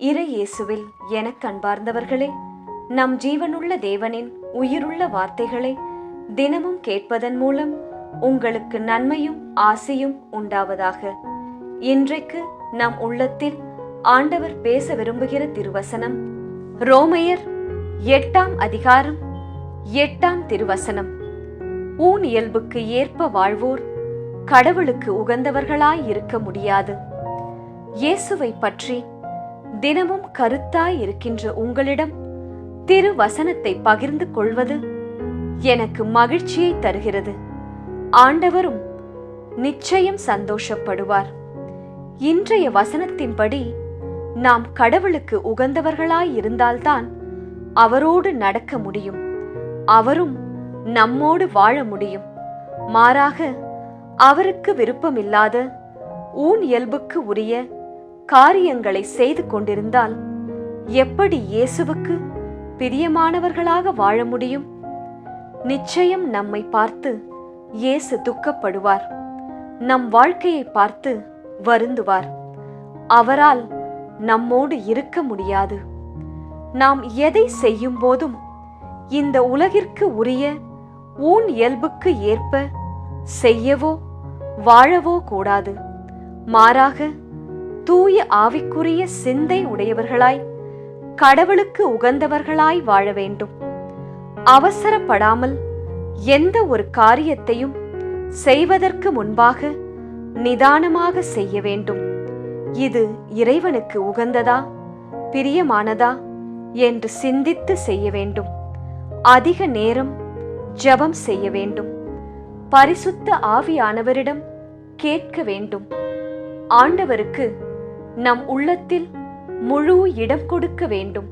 இறை இயேசுவில் எனக் கண்பார்ந்தவர்களே நம் ஜீவனுள்ள தேவனின் உயிருள்ள வார்த்தைகளை தினமும் கேட்பதன் மூலம் உங்களுக்கு நன்மையும் ஆசையும் உண்டாவதாக. இன்றைக்கு நம் உள்ளத்தில் ஆண்டவர் பேச விரும்புகிற திருவசனம் ரோமையர் எட்டாம் அதிகாரம் எட்டாம் திருவசனம். ஊன் இயல்புக்கு ஏற்ப வாழ்வோர் கடவுளுக்கு உகந்தவர்களாய் இருக்க முடியாது. இயேசுவை பற்றி தினமும் கருத்தாய் இருக்கின்ற உங்களிடம் திரு வசனத்தை பகிர்ந்து கொள்வது எனக்கு மகிழ்ச்சியை தருகிறது. ஆண்டவரும் நிச்சயம் சந்தோஷப்படுவார். இன்றைய வசனத்தின்படி நாம் கடவுளுக்கு உகந்தவர்களாய் இருந்தால்தான் அவரோடு நடக்க முடியும். அவரும் நம்மோடு வாழ முடியும். மாறாக அவருக்கு விருப்பமில்லாத ஊன் இயல்புக்கு உரிய காரியங்களை செய்து கொண்டிருந்தால் எப்படி இயேசுவுக்கு பிரியமானவர்களாக வாழ முடியும்? நிச்சயம் நம்மை பார்த்து இயேசு துக்கப்படுவார். நம் வாழ்க்கையை பார்த்து வருந்துவார். அவரால் நம்மோடு இருக்க முடியாது. நாம் எதை செய்யும் போதும் இந்த உலகிற்கு உரிய ஊன் இயல்புக்கு ஏற்ப செய்யவோ வாழவோ கூடாது. மாறாக தூய ஆவிக்குரிய சிந்தை உடையவர்களாய் கடவுளுக்கு உகந்தவர்களாய் வாழ வேண்டும். அவசரப்படாமல் எந்த ஒரு காரியத்தையும் செய்வதற்கு முன்பாக நிதானமாக செய்ய வேண்டும். இது இறைவனுக்கு உகந்ததா பிரியமானதா என்று சிந்தித்து செய்ய வேண்டும். அதிக நேரம் ஜபம் செய்ய வேண்டும். பரிசுத்த ஆவியானவரிடம் கேட்க வேண்டும். ஆண்டவருக்கு நம் உள்ளத்தில் முழு இடம் கொடுக்க வேண்டும்.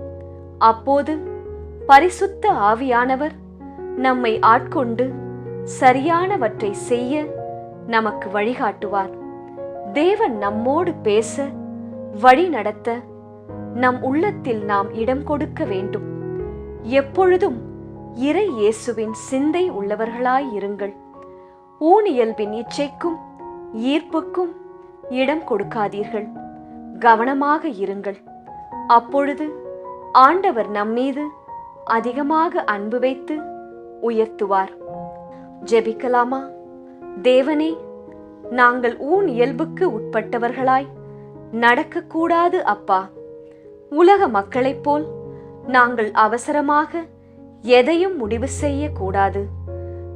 அப்போது பரிசுத்த ஆவியானவர் நம்மை ஆட்கொண்டு சரியானவற்றை செய்ய நமக்கு வழிகாட்டுவார். தேவன் நம்மோடு பேச வழி நடத்த நம் உள்ளத்தில் நாம் இடம் கொடுக்க வேண்டும். எப்பொழுதும் இறை இயேசுவின் சிந்தை உள்ளவர்களாய் இருங்கள். ஊனியல்பின் இச்சைக்கும் ஈர்ப்புக்கும் இடம் கொடுக்காதீர்கள். கவனமாக இருங்கள். அப்பொழுது ஆண்டவர் நம்மீது அதிகமாக அன்பு வைத்து உயர்த்துவார். ஜெபிக்கலாமா? தேவனே நாங்கள் ஊன் இயல்புக்கு உட்பட்டவர்களாய் நடக்கக்கூடாது அப்பா. உலக மக்களைப் போல் நாங்கள் அவசரமாக எதையும் முடிவு செய்யக்கூடாது.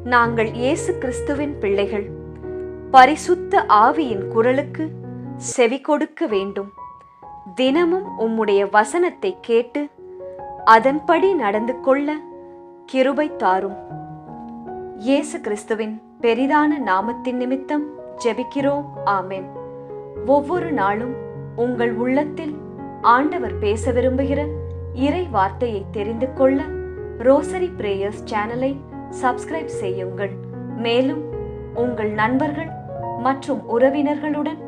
நாங்கள் இயேசு கிறிஸ்துவின் பிள்ளைகள். பரிசுத்த ஆவியின் குரலுக்கு செவி கொடுக்க வேண்டும். தினமும் உம்முடைய வசனத்தை கேட்டு அதன்படி நடந்து கொள்ள கிருபை தாரும். இயேசு கிறிஸ்துவின் பெரிதான நாமத்தின் நிமித்தம் ஜெபிக்கிறோம். ஆமென். ஒவ்வொரு நாளும் உங்கள் உள்ளத்தில் ஆண்டவர் பேச விரும்புகிற இறை வார்த்தையை தெரிந்து கொள்ள ரோசரி பிரேயர்ஸ் சேனலை சப்ஸ்கிரைப் செய்யுங்கள். மேலும் உங்கள் நண்பர்கள் மற்றும் உறவினர்களுடன்